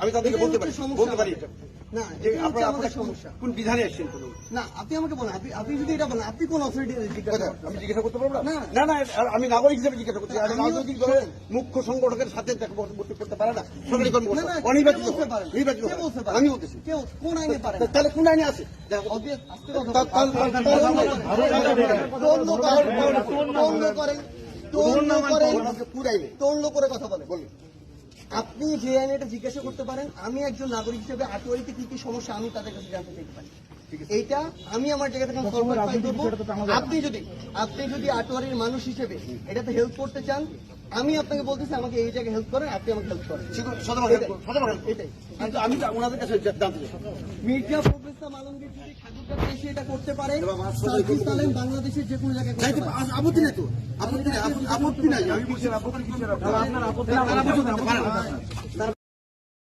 আমি তাদেরকে বলতে পারি বলতে পারি না কোন বিধানে না আপনি আমাকে বলেন আপনি যদি এটা বলেন আপনি কোন অথরিটি জিজ্ঞাসা করতে পারব না? না। না নাগরিক হিসেবে জিজ্ঞাসা করছি। রাজনৈতিক দলের মুখ্য সংগঠকের সাথে করতে পারে না। সরকারি অনির্বাচিত? নির্বাচিত? আমি বলতেছি। কোন আইনে তাহলে কোন আইনে আছে? করেন, করে কথা বলে। আপনি যে আইনে এটা জিজ্ঞাসা করতে পারেন আমি একজন নাগরিক হিসেবে আটোয়ারিতে কি কি সমস্যা আমি তাদের কাছে জানতে চাইতে পারি। এইটা আমি আমার জায়গা থেকে করব। আপনি যদি আপনি যদি আটোয়ারির মানুষ হিসেবে এটাতে হেল্প করতে চান আমি আপনাকে বলতেছি আমাকে এই জায়গায় হেল্প করেন আপনি আমাকে হেল্প করেন। এটাই কিন্তু আমি ওনাদের কাছে জানতে মির্জা প্রফেসর আলমগীর যদি ঠাকুরগাঁতে এসে এটা করতে পারে সার্ভিস সালেম বাংলাদেশের যে কোনো জায়গায় নাই আপত্তি নাই তো। আপত্তি নাই আপত্তি- আপত্তি নাই। আমি বলছি আপত্তি কিছু না। আপনার আপত্তি